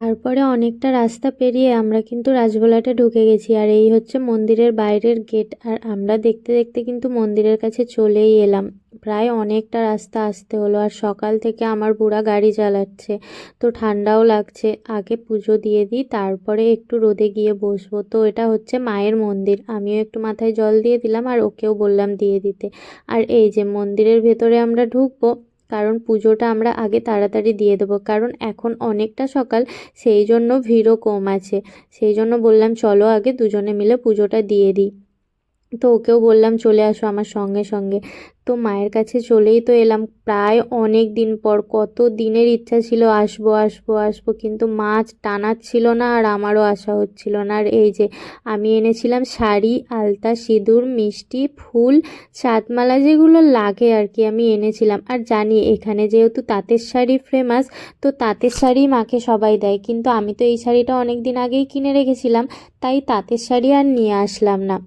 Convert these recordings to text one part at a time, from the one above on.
তারপরে অনেকটা রাস্তা পেরিয়ে আমরা কিন্তু রাজগোলাটে ঢুকে গেছি। আর এই হচ্ছে মন্দিরের বাইরের গেট। আর আমরা দেখতে দেখতে কিন্তু মন্দিরের কাছে চলেই এলাম। প্রায় অনেকটা রাস্তা আসতে হলো। আর সকাল থেকে আমার বুড়া গাড়ি চালাচ্ছে, তো ঠান্ডাও লাগছে। আগে পুজো দিয়ে দিই, তারপরে একটু রোদে গিয়ে বসবো। তো এটা হচ্ছে মায়ের মন্দির। আমিও একটু মাথায় জল দিয়ে দিলাম আর ওকেও বললাম দিয়ে দিতে। আর এই যে মন্দিরের ভেতরে আমরা ঢুকবো কারণ পুজোটা আমরা আগে তাড়াতাড়ি দিয়ে দেবো। কারণ এখন অনেকটা সকাল, সেই জন্য ভিড়ও কম আছে। সেই জন্য বললাম, চলো আগে দুজনে মিলে পুজোটা দিয়ে দিই। তো ওকেও বললাম, চলে আসো আমার সঙ্গে সঙ্গে। তো মায়ের কাছে চলেই তো এলাম। প্রায় অনেক দিন পর, কত দিনের ইচ্ছা ছিল, আসব আসব আসব। কিন্তু মাছ টানাচ্ছিল না আর আমারও আসা হচ্ছিল না। আর এই যে আমি এনেছিলাম শাড়ি, আলতা, সিঁদুর, মিষ্টি, ফুল সাতমালা যেগুলো লাগে আর কি আমি এনেছিলাম। আর জানি এখানে যেহেতু তাঁতের শাড়ি ফেমাস তো তাঁতের শাড়ি মাকে সবাই দেয়। কিন্তু আমি তো এই শাড়িটা অনেক দিন আগেই কিনে রেখেছিলাম, তাই তাঁতের শাড়ি আর নিয়ে আসলাম না।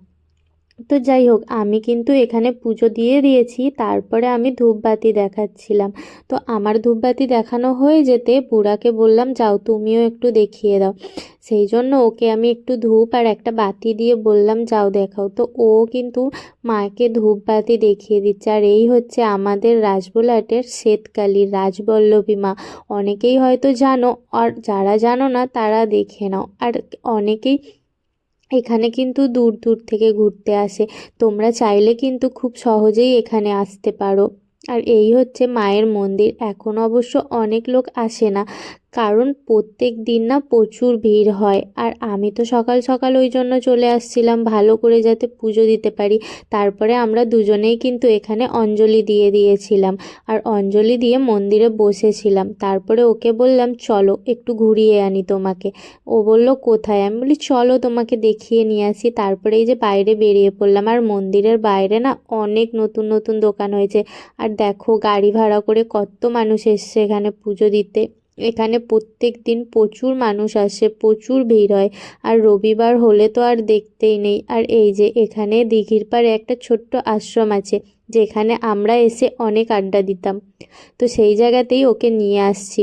তো যাই হোক, আমি কিন্তু এখানে পুজো দিয়ে দিয়েছি, তারপরে আমি ধূপবাতি দেখাচ্ছিলাম। তো আমার ধূপবাতি দেখানো হয়ে যেতে বুড়াকে বললাম, যাও তুমিও একটু দেখিয়ে দাও। সেই জন্য ওকে আমি একটু ধূপ আর একটা বাতি দিয়ে বললাম, যাও দেখাও। তো ও কিন্তু মাকে ধূপবাতি দেখিয়ে দিচ্ছে। আর এই হচ্ছে আমাদের রাজবোলাটের শ্বেতকালী, রাজবল্লভী মা। অনেকেই হয়তো জানো, আর যারা জানো না, তারা দেখে নাও। আর অনেকেই এখানে কিন্তু দূর দূর থেকে ঘুরতে আসে। তোমরা চাইলে কিন্তু খুব সহজেই এখানে আসতে পারো। আর এই হচ্ছে মায়ের মন্দির। এখন অবশ্য অনেক লোক আসে না। কারণ প্রত্যেক দিন না প্রচুর ভিড় হয়। আর আমি তো সকাল সকাল ওই জন্য চলে আসছিলাম ভালো করে যাতে পুজো দিতে পারি। তারপরে আমরা দুজনেই কিন্তু এখানে অঞ্জলি দিয়ে দিয়েছিলাম। আর অঞ্জলি দিয়ে মন্দিরে বসেছিলাম। তারপরে ওকে বললাম, চলো, একটু ঘুরিয়ে আনি তোমাকে। ও বলল, কোথায়? আমি বলি, চলো, তোমাকে দেখিয়ে নিয়ে আসি। তারপরে এই যে বাইরে বেরিয়ে পড়লাম। আর মন্দিরের বাইরে না অনেক নতুন নতুন দোকান হয়েছে। আর দেখো, গাড়ি ভাড়া করে কত মানুষ এসছে এখানে পুজো দিতে। এখানে প্রত্যেক দিন প্রচুর মানুষ আসে, প্রচুর ভিড় হয়। আর রবিবার হলে তো আর দেখতেই নেই। আর এই যে এখানে দিঘির পাড়ে একটা ছোট্ট আশ্রম আছে, যেখানে আমরা এসে অনেক আড্ডা দিতাম। তো সেই জায়গাতেই ওকে নিয়ে আসছি।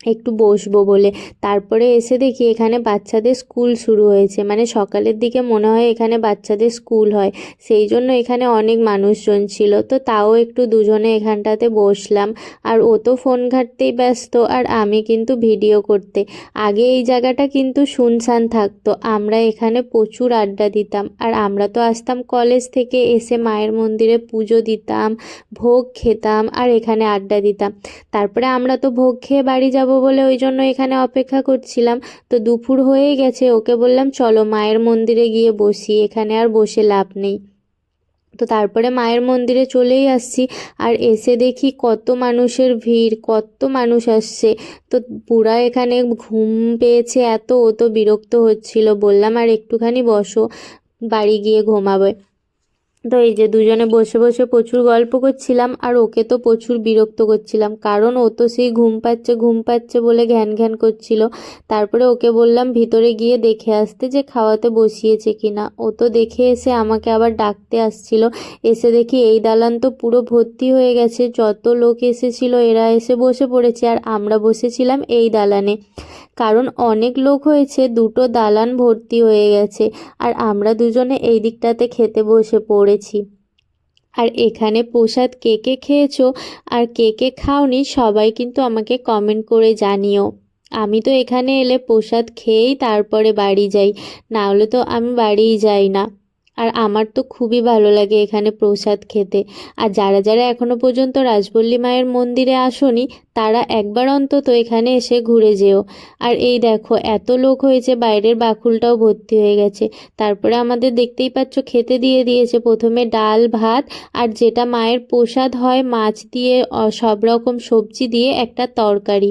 একটু বসবো বলে। তারপরে এসে দেখি এখানে বাচ্চাদের স্কুল শুরু হয়েছে। মানে সকালের দিকে মনে হয় এখানে বাচ্চাদের স্কুল হয়। সেই জন্য এখানে অনেক মানুষজন ছিল। তো তাও একটু দুজনে এখানটাতে বসলাম। আর ও তো ফোন ঘাঁটতেই ব্যস্ত। আর আমি কিন্তু ভিডিও করতে। আগে এই জায়গাটা কিন্তু শুনশান থাকতো। আমরা এখানে প্রচুর আড্ডা দিতাম। আর আমরা তো আসতাম কলেজ থেকে এসে মায়ের মন্দিরে পুজো দিতাম, ভোগ খেতাম, আর এখানে আড্ডা দিতাম। তারপরে আমরা তো ভোগ খেয়ে বাড়ি যাব বলে ওই জন্য এখানে অপেক্ষা করছিলাম। তো দুপুর হয়ে গেছে, ওকে বললাম, চলো, মায়ের মন্দিরে গিয়ে বসি, এখানে আর বসে লাভ নেই। তো তারপরে মায়ের মন্দিরে চলেই আসছি, আর এসে দেখি কত মানুষের ভিড়, কত মানুষ আসছে। তো পুরা এখানে ঘুম পেয়েছে এত, ও তো বিরক্ত হচ্ছিল, বললাম, আর একটুখানি বসো, বাড়ি গিয়ে ঘুমাবে। তো এই যে দুজনে বসে বসে প্রচুর গল্প করছিলাম, আর ওকে তো প্রচুর বিরক্ত করছিলাম। কারণ ও তো সেই ঘুম পাচ্ছে ঘুম পাচ্ছে বলে ঘ্যান ঘ্যান করছিল। তারপরে ওকে বললাম, ভিতরে গিয়ে দেখে আসতে যে খাওয়াতে বসিয়েছে কিনা। ও তো দেখে এসে আমাকে আবার ডাকতে আসছিল। এসে দেখি এই দালান তো পুরো ভর্তি হয়ে গেছে। যত লোক এসেছিল এরা এসে বসে পড়েছে, আর আমরা বসেছিলাম এই দালানে। কারণ অনেক লোক হয়েছে, দুটো দালান ভর্তি হয়ে গেছে, আর আমরা দুজনে এই দিকটাতে খেতে বসে পড়েছি আর এখানে প্রসাদ কে কে খেয়েছো আর কে কে খাওনি সবাই কিন্তু আমাকে কমেন্ট করে জানিও। আমি তো এখানে এলে প্রসাদ খেয়েই তারপরে বাড়ি যাই না হলে তো আমি বাড়িই যাই না। আর আমার তো খুবই ভালো লাগে এখানে প্রসাদ খেতে। আর যারা যারা এখনও পর্যন্ত রাজবল্লী মায়ের মন্দিরে আসনি, তারা একবার অন্তত এখানে এসে ঘুরে যেও। আর এই দেখো, এত লোক হয়েছে, বাইরের বাকুলটাও ভর্তি হয়ে গেছে। তারপরে আমাদের দেখতেই পাচ্ছ, খেতে দিয়ে দিয়েছে। প্রথমে ডাল, ভাত, আর যেটা মায়ের প্রসাদ হয়, মাছ দিয়ে সব রকম সবজি দিয়ে একটা তরকারি।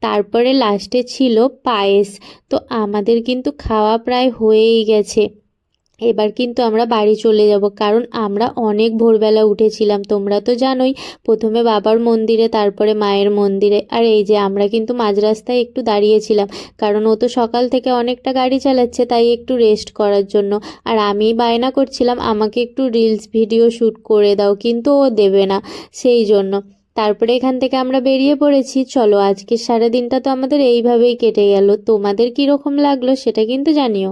তারপরে লাস্টে ছিল পায়েস। তো আমাদের কিন্তু খাওয়া প্রায় হয়েই গেছে। এবার কিন্তু আমরা বাড়ি চলে যাব, কারণ আমরা অনেক ভোরবেলা উঠেছিলাম, তোমরা তো জানোই। প্রথমে বাবার মন্দিরে, তারপরে মায়ের মন্দিরে। আর এই যে আমরা কিন্তু মাঝ রাস্তায় একটু দাঁড়িয়েছিলাম, কারণ ও তো সকাল থেকে অনেকটা গাড়ি চালাচ্ছে, তাই একটু রেস্ট করার জন্য। আর আমি বায়না করছিলাম, আমাকে একটু রিলস ভিডিও শ্যুট করে দাও, কিন্তু ও দেবে না, সেই জন্য। তারপরে এখান থেকে আমরা বেরিয়ে পড়েছি। চলো, আজকের সারাদিনটা তো আমাদের এইভাবেই কেটে গেল। তোমাদের কীরকম লাগল সেটা কিন্তু জানিও।